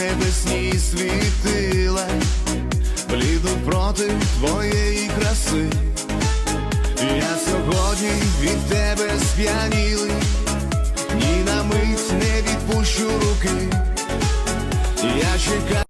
Небесні світила, бліду проти твоєї краси, я сьогодні від тебе сп'яніли, ні на мить не відпущу руки, я чекаю.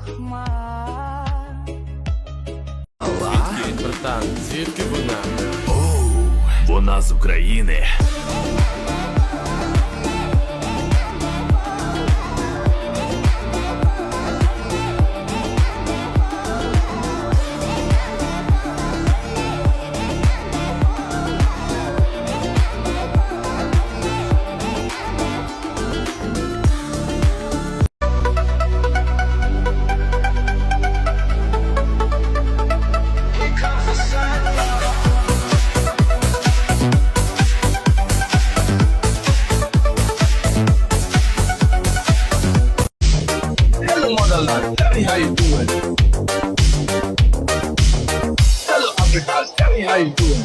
хмар. Звідки, братан, звідки вона? Вона з України. How you doing?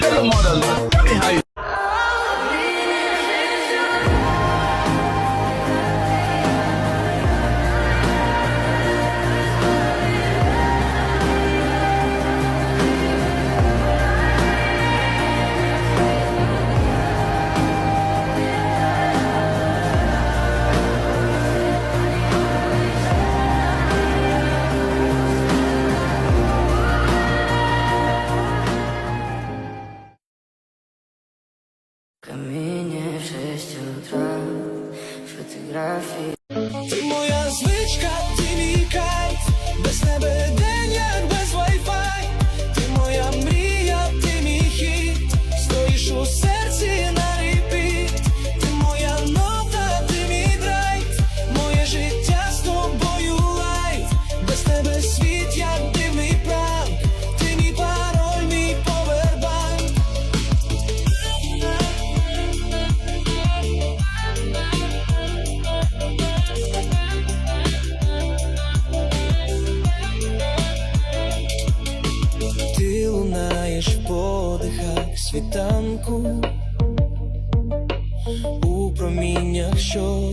Hello, motherland. Каміння шесть утра, фотографії. Подихах світанку у проміннях, що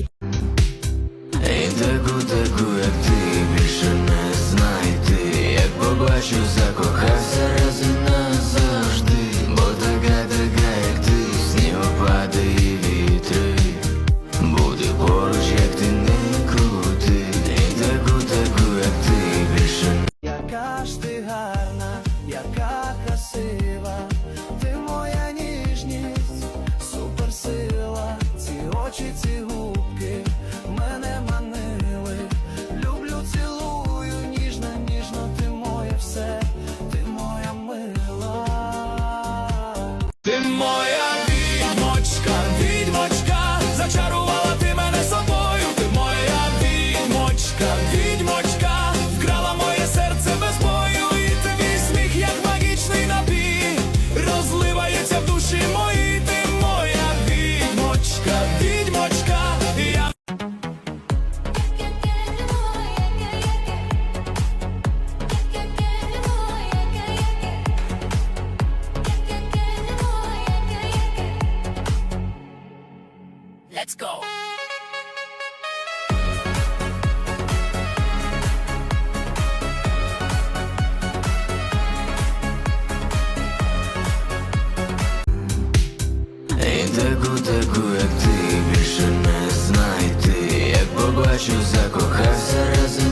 Ей, таку, таку, як ти більше не знайти. Як побачу, закохався очі, ці губки мене манили. Люблю, цілую, ніжно, ніжно, ти моє все, ти моя мила. Ти моя Let's go! Ей, таку, таку, як ти більше не знайти, як побачу, закохався разом